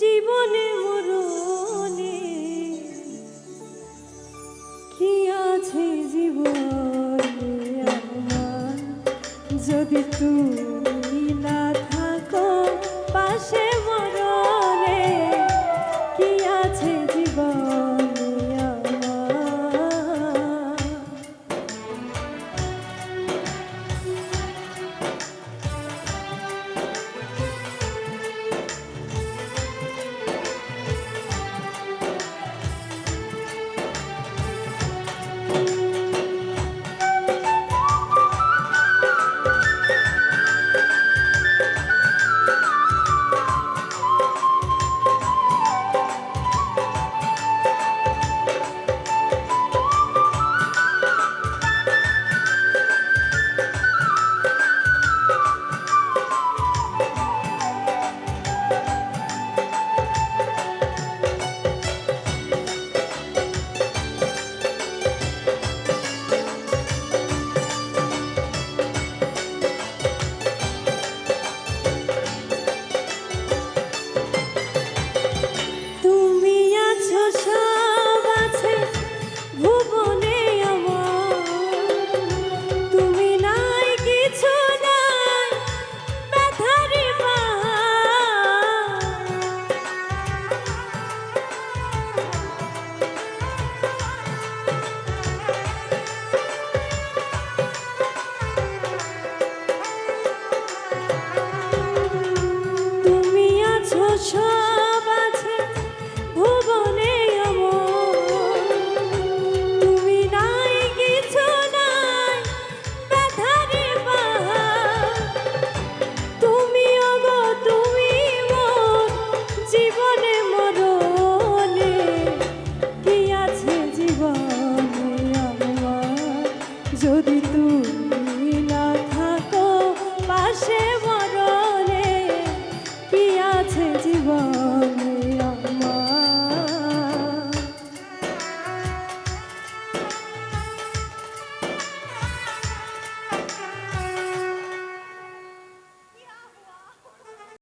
জীবনে মরণে। কি আছে জীবন? যদি তুমি না থাকো পাশে